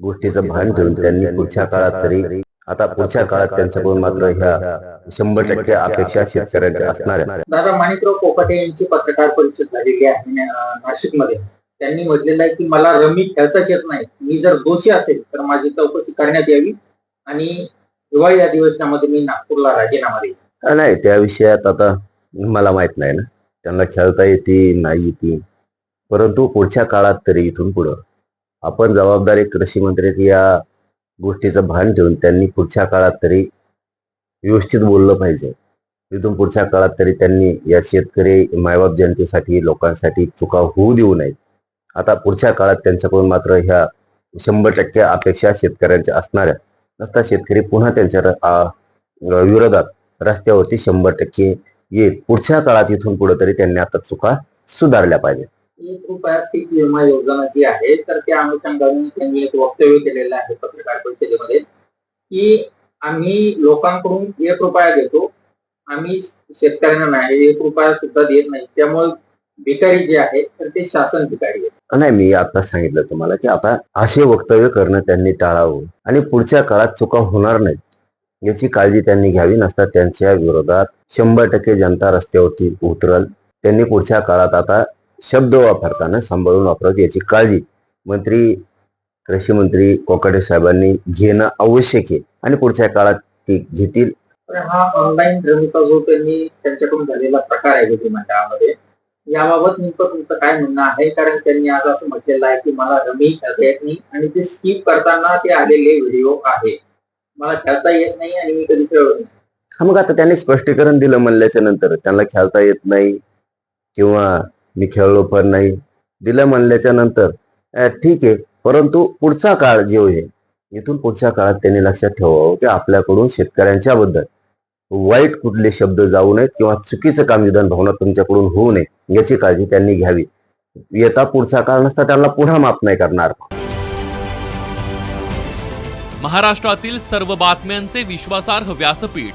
गोष्टीचं भान ठेवून त्यांनी पुढच्या काळात तरी आता पुढच्या काळात त्यांच्याकडून मात्र ह्या शंभर टक्के अपेक्षा शेतकऱ्यांच्या असणार आहेत. दादा माणिकराव कोकाटे यांची पत्रकार परिषद झालेली आहे नाशिकमध्ये. त्यांनी म्हटलेलं आहे की मला रमी खेळताच येत नाही. मी जर दोषी असेल तर माझी चौकशी करण्यात यावी आणि हिवाळी अधिवेशनामध्ये मी नागपूरला राजीनामा देईन. हा, नाही त्या विषयात आता मला माहीत नाही ना. त्यांना खेळता येते नाही येते. परंतु पुढच्या काळात तरी इथून पुढं. आपण जबाबदारी कृषी मंत्री या गोष्टीचं भान ठेवून त्यांनी पुढच्या काळात तरी व्यवस्थित बोललं पाहिजे. इथून पुढच्या काळात तरी त्यांनी या शेतकरी मायबाप जनतेसाठी लोकांसाठी चुका होऊ देऊ नयेत. आता पुढच्या काळात त्यांच्याकडून मात्र ह्या शंभर टक्के अपेक्षा शेतकऱ्यांच्या असणाऱ्या नसता शेतकरी पुन्हा त्यांच्या विरोधात रस्त्यावरती शंभर टक्के येईल. पुढच्या काळात इथून पुढे तरी त्यांनी आता चुका सुधारल्या पाहिजेत. एक रुपया पीक विमा योजना जी आहे तर त्या अनुषंगाने त्यांनी एक वक्तव्य केलेलं आहे पत्रकार परिषदेमध्ये की आम्ही लोकांकडून एक रुपया घेतो आम्ही शेतकऱ्यांना नाही एक रुपया सुद्धा देत नाही. त्यामुळे भिकारी जे आहे तर ते शासन भिकारी आहे नाही मी आता सांगितलं तुम्हाला की आता असे वक्तव्य करणं त्यांनी टाळावं. आणि पुढच्या काळात चुका होणार नाहीत. याची काळजी त्यांनी घ्यावी नसता त्यांच्या विरोधात शंभर टक्के जनता रस्त्यावरती उतरल. त्यांनी पुढच्या काळात आता शब्द वापरताना सांभाळून वापरत याची काळजी मंत्री कृषी मंत्री कोकाटे साहेबांनी घेणं आवश्यक आहे आणि पुढच्या काळात ती घेतील. हा ऑनलाईन रमीचा जो त्यांनी त्यांच्याकडून झालेला प्रकार आहे विधी मंडळामध्ये याबाबत नेमकं तुमचं काय म्हणणं आहे? कारण त्यांनी आज असं म्हटलेलं आहे की मला रमी नाही आणि ते स्किप करताना ते आलेले व्हिडिओ आहे. मला खेळता येत नाही आणि मी कधी खेळलो नाही. हा मग आता त्यांनी स्पष्टीकरण दिलं म्हणल्याच्या नंतर त्यांना खेळता येत नाही किंवा मी खेळलो पण नाही. दिलं म्हणल्याच्या नंतर ठीक आहे परंतु पुढचा काळ जे आहे इथून पुढच्या काळात त्यांनी लक्षात ठेवावं की आपल्याकडून शेतकऱ्यांच्या बद्दल. वाईट कुठले शब्द जाऊ नयेत किंवा चुकीचं काम विधान भावना तुमच्याकडून होऊ नये याची काळजी त्यांनी घ्यावी. येता पुढचा काळ नसता त्यांना पुन्हा माफ नाही करणार. महाराष्ट्रातील सर्व बातम्यांचे विश्वासार्ह व्यासपीठ